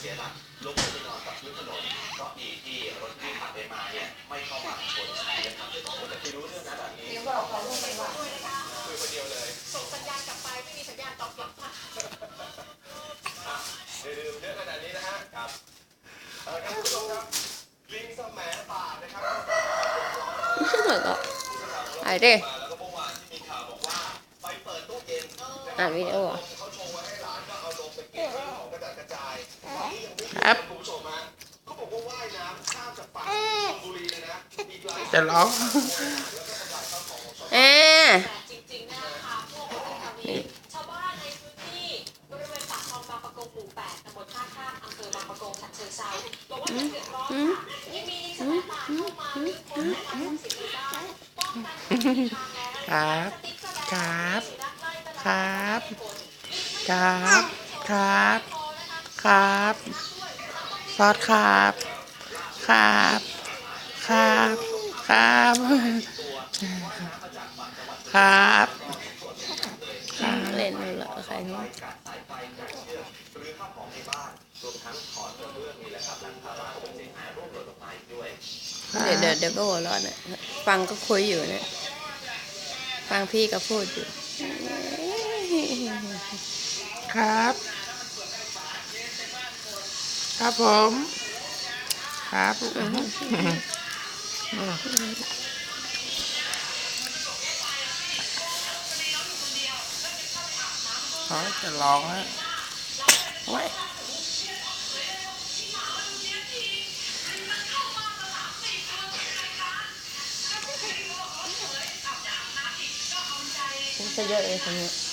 เสียหลักล้มลงไปนอนกับพื้นถนนเพราะดีที่รถที่ผ่านไปมาเนี่ยไม่เข้ามาชนนะครับโอ้แต่คือรู้เรื่องนะแบบนี้เดี๋ยวบอกเขาลูกไปว่าคุยคนเดียวเลยส่งสัญญาณกลับไปไม่มีสัญญาณตอบกลับมาอะดื่มเยอะขนาดนี้นะฮะครับเออครับคุณผู้ชมครับลิงสมัยป่านะครับไอ้ดิมาแล้วก็เมื่อวานที่มีข่าวบอกว่าไปเปิดตู้เย็นอ่านวิดีโอเหรอเครับคุณผู้ชมฮะเขาบอกว่าว่ายน้ำข้ามจากฝั่งชลบุรีเลยนะอีกหลายจะร้องแอแต่จริงๆนะคะพวกคนแถวนี้ชาวบ้านในพื้นที่บริเวณปากคลองบางประกงหมู่8ตำบลท่าข้ามอำเภอบางประกงฉะเชิงเทราบอกว่าจะเดือดร้อนค่ะยังมีลิงสมัยป่าเข้ามาลื้อค้นและทำสิ่งใดได้ป้องกันไม่ให้ทางแล้วครับสติ๊กเกอแดงครับนักไล่ตลาดครับไม่ผลครับ ครับ ครับ ซอสครับ ครับ ครับ ครับ ครับเล่นเลยเหรอใครรู้กัดสายไฟกัดเชือกหรือข้าวของในบ้านรวมทั้งถอนกระเบื้องนี่แหละครับหลังคาบ้านเป็นเสียหายร่วงหล่นลงมาอีกด้วยเดี๋ยวเดี๋ยวเดี๋ยวก็หัวเร้อนอะฟังก็คุยอยู่เนี่ยฟังพี่ก็พูดอยู่ ครับ ครับผม ครับเขาจะร้องแล้วโอ้ยพูดซะเยอะเลยคนนี้